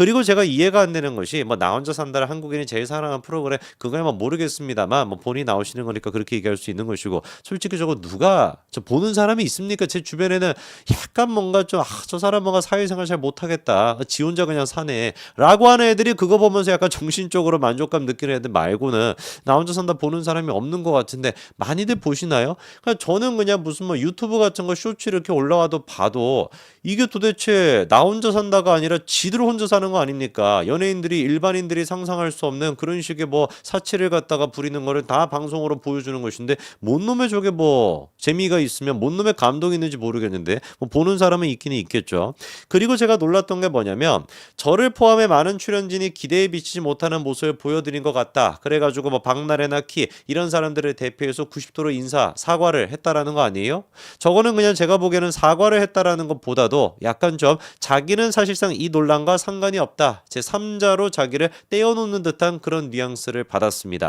그리고 제가 이해가 안 되는 것이 뭐 나 혼자 산다를 한국인이 제일 사랑하는 프로그램 그거야 뭐 모르겠습니다만 뭐 본인이 나오시는 거니까 그렇게 얘기할 수 있는 것이고 솔직히 저거 누가 저 보는 사람이 있습니까? 제 주변에는 약간 뭔가 좀 아 저 사람 뭔가 사회생활 잘 못하겠다 지 혼자 그냥 사네 라고 하는 애들이 그거 보면서 약간 정신적으로 만족감 느끼는 애들 말고는 나 혼자 산다 보는 사람이 없는 것 같은데 많이들 보시나요? 그냥 저는 그냥 무슨 뭐 유튜브 같은 거 쇼츠 이렇게 올라와도 봐도 이게 도대체 나 혼자 산다가 아니라 지들 혼자 사는 거 아닙니까? 연예인들이 일반인들이 상상할 수 없는 그런 식의 뭐 사치를 갖다가 부리는 거를 다 방송으로 보여주는 것인데 뭔 놈의 저게 뭐 재미가 있으면 뭔 놈의 감동이 있는지 모르겠는데 뭐 보는 사람은 있기는 있겠죠. 그리고 제가 놀랐던 게 뭐냐면 저를 포함해 많은 출연진이 기대에 비치지 못하는 모습을 보여드린 것 같다. 그래가지고 뭐 박나래나 키 이런 사람들을 대표해서 90도로 인사 사과를 했다라는 거 아니에요? 저거는 그냥 제가 보기에는 사과를 했다라는 것보다도 약간 좀 자기는 사실상 이 논란과 상관이 없다. 제 3자로 자기를 떼어놓는 듯한 그런 뉘앙스를 받았습니다.